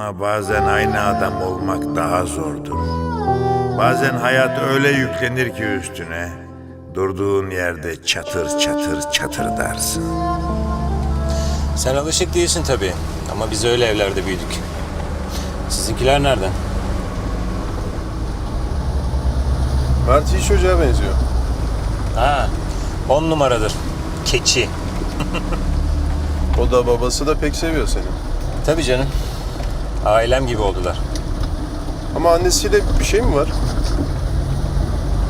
Ama bazen aynı adam olmak daha zordur. Bazen hayat öyle yüklenir ki üstüne, durduğun yerde çatır çatır çatır dersin. Sen alışık değilsin tabii. Ama biz öyle evlerde büyüdük. Sizinkiler nereden? Mert iyi çocuğa benziyor. Ha, on numaradır. Keçi. O da babası da pek seviyor seni. Tabii canım. Ailem gibi oldular. Ama annesiyle bir şey mi var?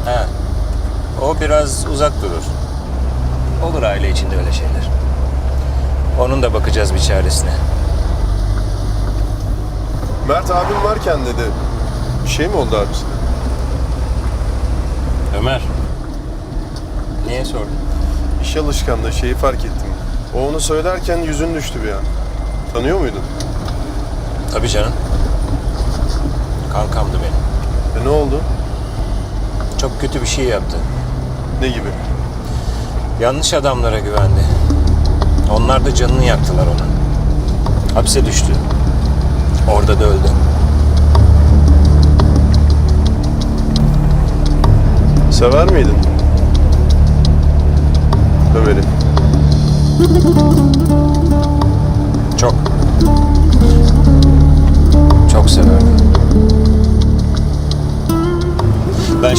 Ha, o biraz uzak durur. Olur aile içinde öyle şeyler. Onun da bakacağız bir çaresine. Mert abim varken dedi. Bir şey mi oldu abisine? Ömer. Niye sordun? İş alışkanlığı şeyi fark ettim. O onu söylerken yüzün düştü bir an. Tanıyor muydun? Tabii canım. Kankamdı benim. E ne oldu? Çok kötü bir şey yaptı. Ne gibi? Yanlış adamlara güvendi. Onlar da canını yaktılar ona. Hapse düştü. Orada da öldü. Sever miydin? Ömer'i. Çok. Çok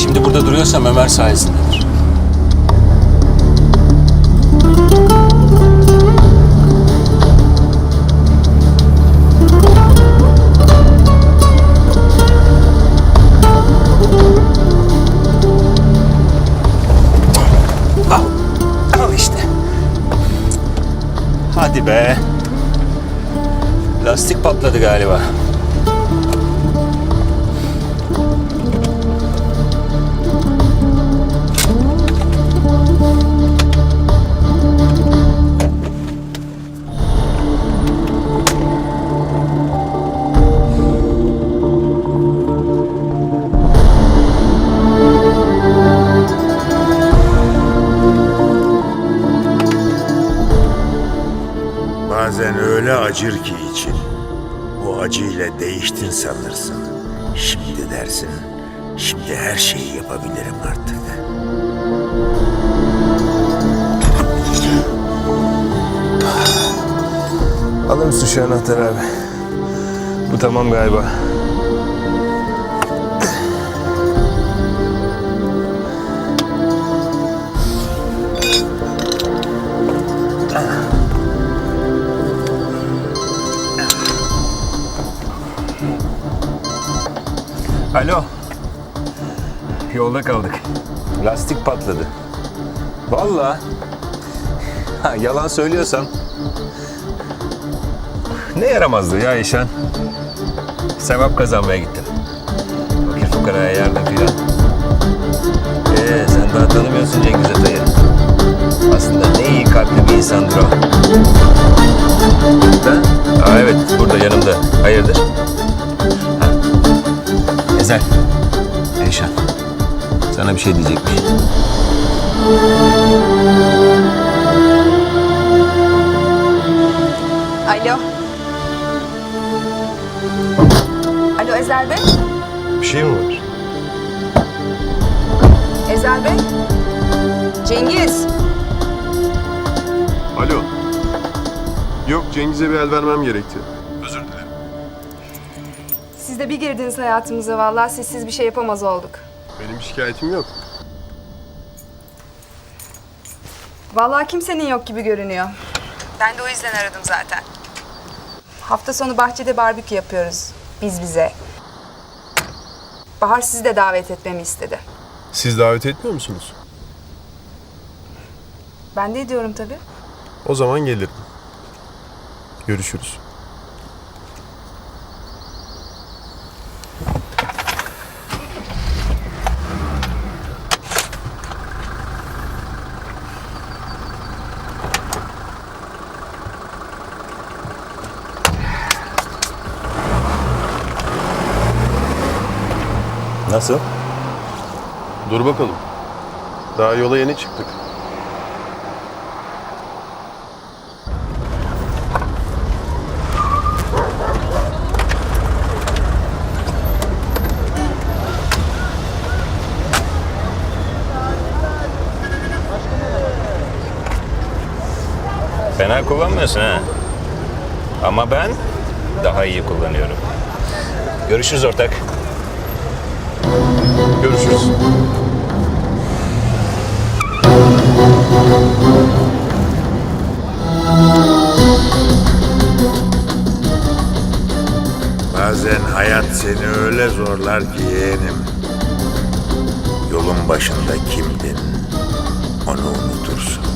şimdi burada duruyorsam Ömer sayesindedir. Al. Al işte. Hadi be. Lastik patladı galiba. Bazen öyle acır ki için, o acıyla değiştin sanırsın. Şimdi dersin, şimdi her şeyi yapabilirim artık. Alır mısın şu anahtarı abi? Bu tamam galiba. Alo. Yolda kaldık. Lastik patladı. Vallahi. Ha, yalan söylüyorsam ne yaramazdı ya İşan? Sevap kazanmaya gittim. Fakir fukaraya yardım filan. Ee, sen daha tanımıyorsun Cengiz Atay'ı. Aslında ne iyi kalpli bir insandır o. Ha? Aa, evet, burada yanımda. Hayırdır? Ezel. Eyşan. Sana bir şey diyecekmiş. Alo. Alo Ezel Bey. Bir şey mi var? Ezel Bey. Cengiz. Alo. Yok Cengiz'e bir el vermem gerekti. De bir girdiniz hayatımıza vallahi sessiz bir şey yapamaz olduk. Benim şikayetim yok. Vallahi kimsenin yok gibi görünüyor. Ben de o yüzden aradım zaten. Hafta sonu bahçede barbekü yapıyoruz. Biz bize. Bahar sizi de davet etmemi istedi. Siz davet etmiyor musunuz? Ben de ediyorum tabii. O zaman gelirim. Görüşürüz. Nasıl? Dur bakalım. Daha yola yeni çıktık. Fena kullanmıyorsun ha. Ama ben daha iyi kullanıyorum. Görüşürüz ortak. Görüşürüz. Bazen hayat seni öyle zorlar ki yeğenim. Yolun başında kimdin onu unut.